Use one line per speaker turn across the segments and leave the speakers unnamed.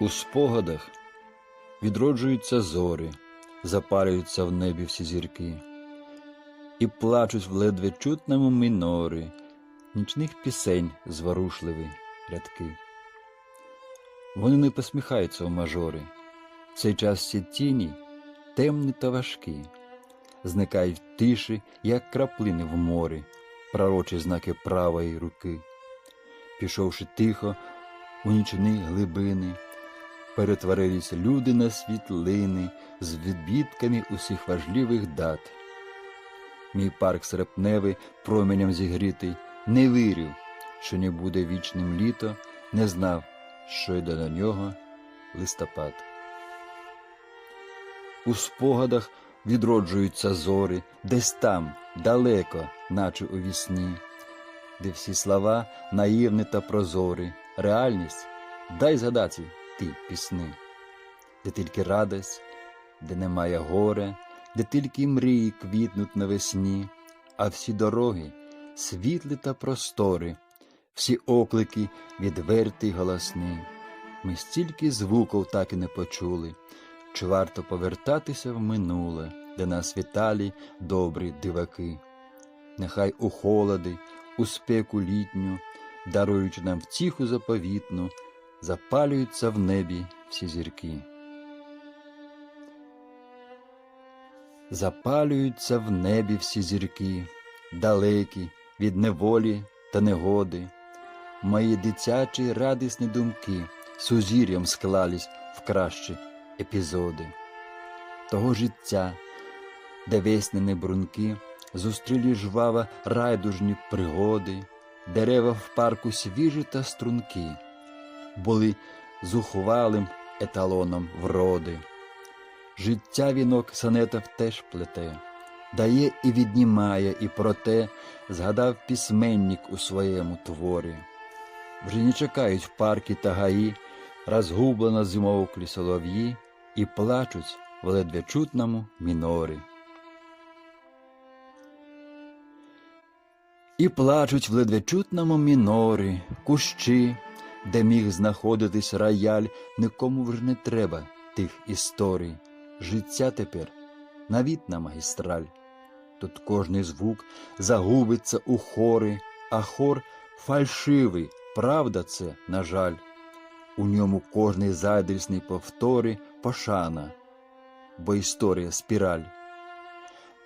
У спогадах відроджуються зори, запалюються в небі всі зірки, і плачуть в ледве чутному мінорі нічних пісень зворушливі рядки. Вони не посміхаються в мажори, в цей час всі тіні темні та важкі, зникають в тиші, як краплини в морі, пророчі знаки правої руки. Пішовши тихо у нічні глибини, перетворились люди на світлини з відбітками усіх важливих дат. Мій парк серпневий променем зігрітий не вірив, що не буде вічним літо, не знав, що йде до нього листопад. У спогадах відроджуються зори, десь там, далеко, наче у вісні, де всі слова наївні та прозорі, реальність дай згадати ти пісни, де тільки радость, де немає горя, де тільки мрії квітнуть навесні, а всі дороги світлі та простори, всі оклики відверті й голосні. Ми стільки звуків так і не почули, чи варто повертатися в минуле, де нас віталі добрі диваки. Нехай у холоди, у спеку літню, даруючи нам втіху заповітну, запалюються в небі всі зірки. Запалюються в небі всі зірки, далекі від неволі та негоди. Мої дитячі радісні думки сузір'ям склались в кращі епізоди того життя, де весняні брунки зустрілі жваво райдужні пригоди, дерева в парку свіжі та струнки, були зухвалим еталоном вроди. Життя вінок санетов теж плете, дає і віднімає, і проте згадав письменник у своєму творі. Вже не чекають в парки та гаї, розгублено зимовклі солов'ї і плачуть в ледве чутному мінорі. І плачуть в ледве чутному мінорі кущі, де міг знаходитись рояль, нікому вже не треба тих історій. Життя тепер навітна магістраль. Тут кожний звук загубиться у хори, а хор фальшивий, правда це, на жаль. У ньому кожний зайдрісний повтори пошана, бо історія спіраль.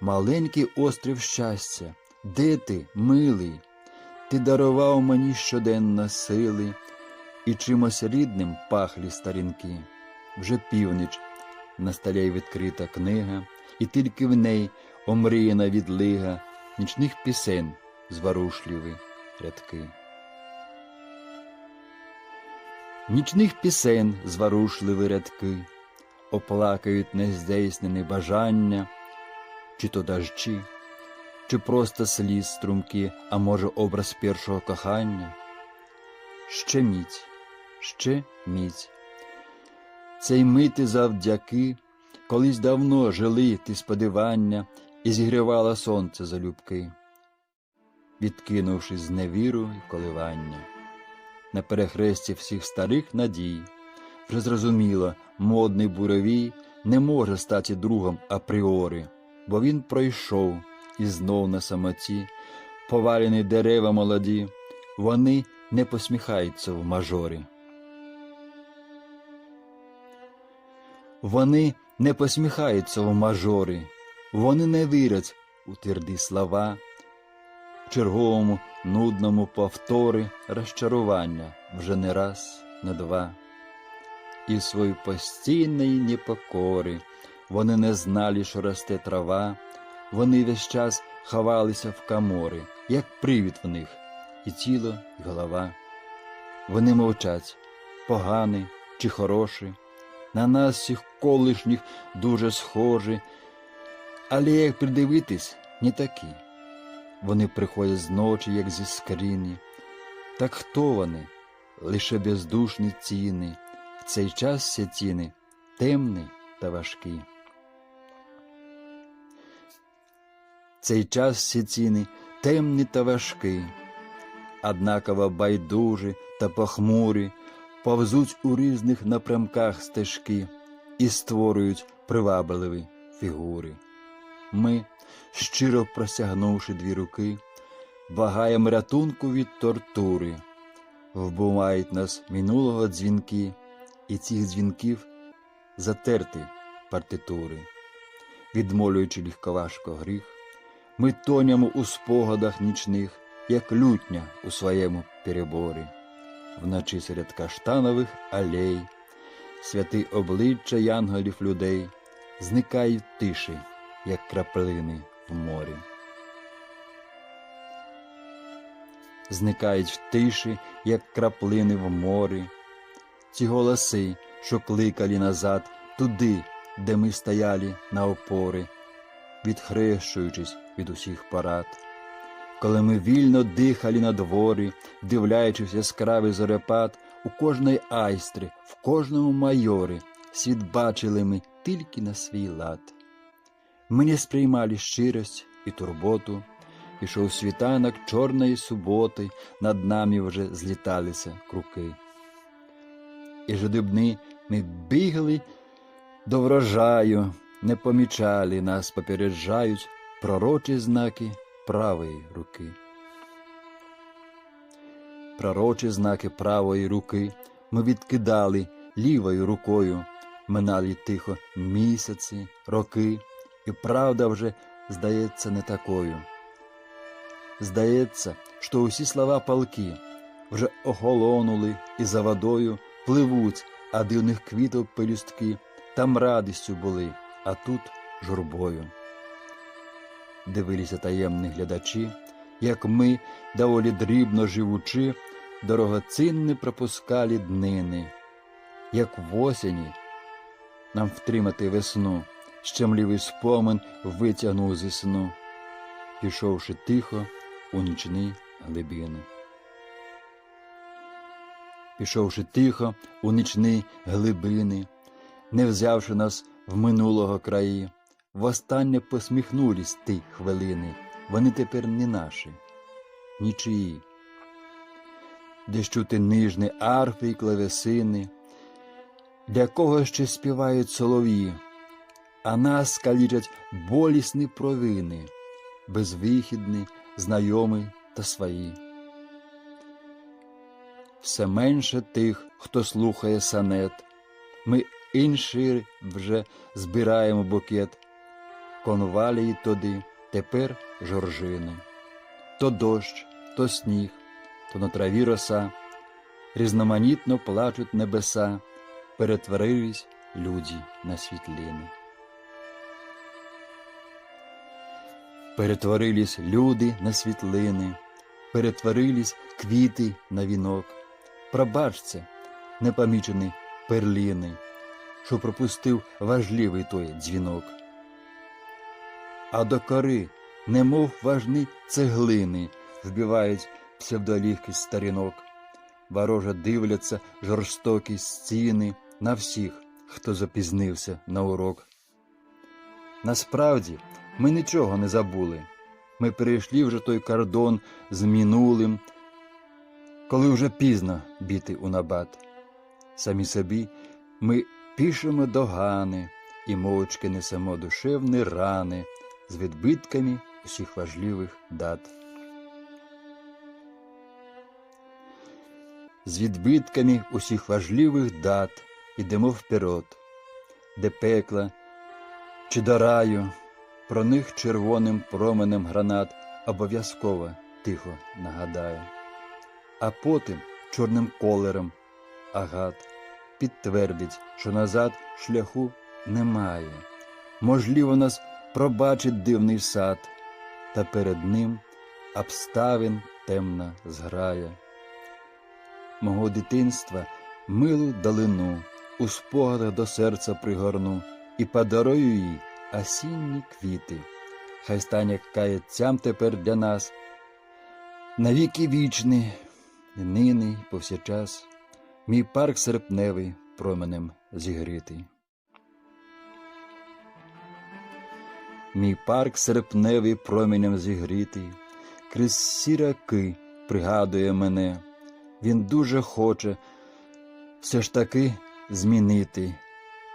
Маленький острів щастя, де ти, милий? Ти дарував мені щоденно сили, і чимось рідним пахлі старінки. Вже північ, на столі відкрита книга, і тільки в ней омріяна відлига нічних пісень зворушливі рядки. Нічних пісень зворушливі рядки, оплакають нездійснені бажання, чи то дажчі, чи просто сліз струмки, а може, образ першого кохання. Ще міць, ще міць. Цей мити завдяки, колись давно жили ти сподівання і зігрівала сонце залюбки, відкинувши зневіру й коливання. На перехресті всіх старих надій, вже зрозуміло, модний буровій не може стати другом апріорі, бо він пройшов і знов на самоті, повалені дерева молоді, вони не посміхаються в мажорі. Вони не посміхаються в мажорі, вони не вірять у тверді слова, черговому нудному повторі розчарування вже не раз, не два. І в своїй постійної непокорі вони не знали, що росте трава, вони весь час ховалися в каморі, як привід в них, і тіло, і голова. Вони мовчать, поганий чи хороший, на нас всіх колишніх дуже схожі, але як придивитись, не такі. Вони приходять зночі, як зі скрині. Так хто вони? Лише бездушні ціни, в цей час всі ціни темні та важкі. Цей час всі ціни темні та важкі, однаково байдужі та похмурі, повзуть у різних напрямках стежки і створюють привабливі фігури. Ми, щиро простягнувши дві руки, вагаємо рятунку від тортури, вбивають нас минулого дзвінки, і цих дзвінків затерти партитури, відмолюючи легковажко гріх, ми тонямо у спогадах нічних, як лютня у своєму переборі, вночі серед каштанових алей, святи обличчя янголів людей зникають тиші, як краплини в морі. Зникають в тиші, як краплини в морі, ці голоси, що кликали назад туди, де ми стояли на опори, відхрещуючись від усіх парад. Коли ми вільно дихали на дворі, дивляючись яскравий зорепад, у кожної айстри, в кожному майорі, світ бачили ми тільки на свій лад. Ми не сприймали щирість і турботу, пішов світанок чорної суботи, над нами вже зліталися круки. І жадібни ми бігли до врожаю, не помічали нас, попереджають пророчі знаки правої руки. Пророчі знаки правої руки ми відкидали лівою рукою, минали тихо місяці, роки, і правда вже здається не такою. Здається, що усі слова палки вже охолонули і за водою пливуть, а дивних квіток пелюстки там радістю були, а тут журбою. Дивилися таємні глядачі, як ми, доволі дрібно живучи, дорогоцінні пропускали днини, як в осені нам втримати весну, щемлівий спомин витягнув зі сну, пішовши тихо у нічні глибини. Пішовши тихо у нічні глибини, не взявши нас в минулого краї, востаннє посміхнулись ті хвилини, вони тепер не наші, нічиї. Де ж чути нижні арфи й клавесини, для кого ще співають солов'ї, а нас калічать болісні провини, безвихідні, знайомі та свої. Все менше тих, хто слухає санет, ми інші вже збираємо букет, конвалії тоді, тепер жоржини. То дощ, то сніг, то на траві роса, різноманітно плачуть небеса, перетворились люди на світлини. Перетворились люди на світлини, перетворились квіти на вінок. Пробачте, непомічені перліни, що пропустив важливий той дзвінок. А до кори, немов важні цеглини, вбивають псевдолігкість старінок. Вороже дивляться жорстокі стіни на всіх, хто запізнився на урок. Насправді ми нічого не забули. Ми перейшли вже той кордон з минулим, коли вже пізно біти у набат. Самі собі ми пишемо догани і мовчки несемо душевні рани з відбитками усіх важливих дат. З відбитками усіх важливих дат ідемо вперед, де пекла чи до раю, про них червоним променем гранат обов'язково тихо нагадаю, а потім чорним колером агат підтвердить, що назад шляху немає. Можливо, нас пробачить дивний сад, та перед ним обставин темна зграя. Мого дитинства милу далину у спогадах до серця пригорну і подарую їй осінні квіти. Хай стане каяцям тепер для нас, навіки вічний, і нині, і повсякчас, мій парк серпневий променем зігрітий. Мій парк серпневий променем зігрітий, крізь сіряки пригадує мене. Він дуже хоче все ж таки змінити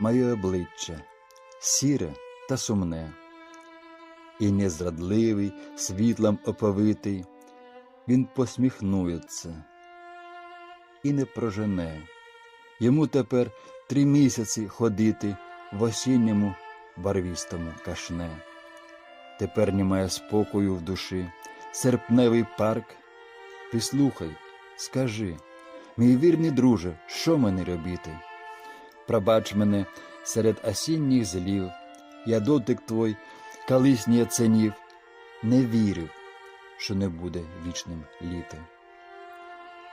моє обличчя, сіре та сумне, і незрадливий, світлом оповитий, він посміхнується і не прожене. Йому тепер три місяці ходити в осінньому барвістому кашне. Тепер немає спокою в душі, серпневий парк. Прислухай, скажи, мій вірний друже, що мені робити? Пробач мене серед осінніх злів, я дотик твой колись оценів, не вірив, що не буде вічним літо.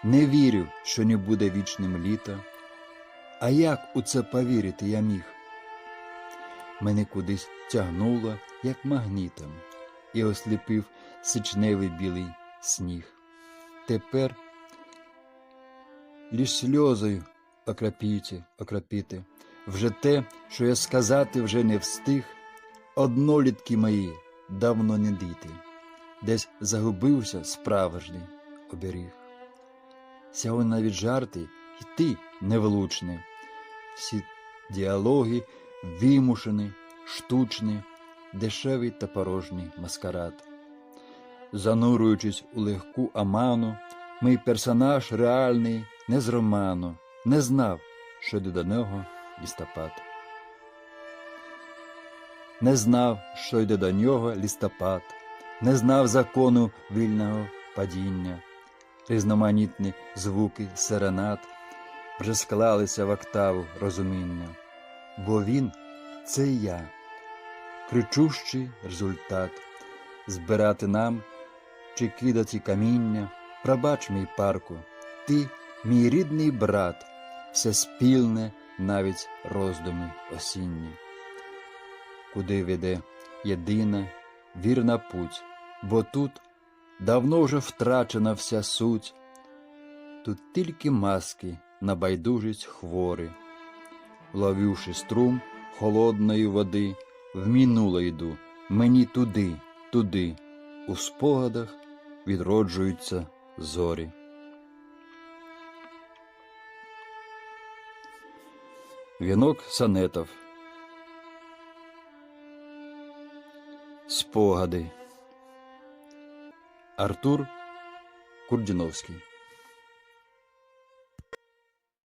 Не вірив, що не буде вічним літо. А як у це повірити я міг? Мене кудись тягнуло, як магнітом, і осліпив сичневий білий сніг. Тепер лиш сльозою окропіти, окропіти, вже те, що я сказати вже не встиг, однолітки мої давно не діти, десь загубився справжній оберіг. Сьогодні навіть жарти і ти невлучний, всі діалоги вимушені, штучні, дешевий та порожній маскарад. Занурюючись у легку аману, мій персонаж реальний не з роману, не знав, що йде до нього лістопад. Не знав, що йде до нього лістопад, не знав закону вільного падіння, різноманітні звуки серенад вже склалися в октаву розуміння, бо він це я, кричущий результат, збирати нам чи кидати каміння, пробач мій парку, ти, мій рідний брат, все спільне, навіть роздуми осінні, куди веде єдина вірна путь, бо тут давно вже втрачена вся суть, тут тільки маски на байдужість хворі, ловивши струм холодної води, в минуле йду, мені туди, туди, у спогадах відроджуються зорі. Вінок сонетов. Спогади. Артур Курдіновський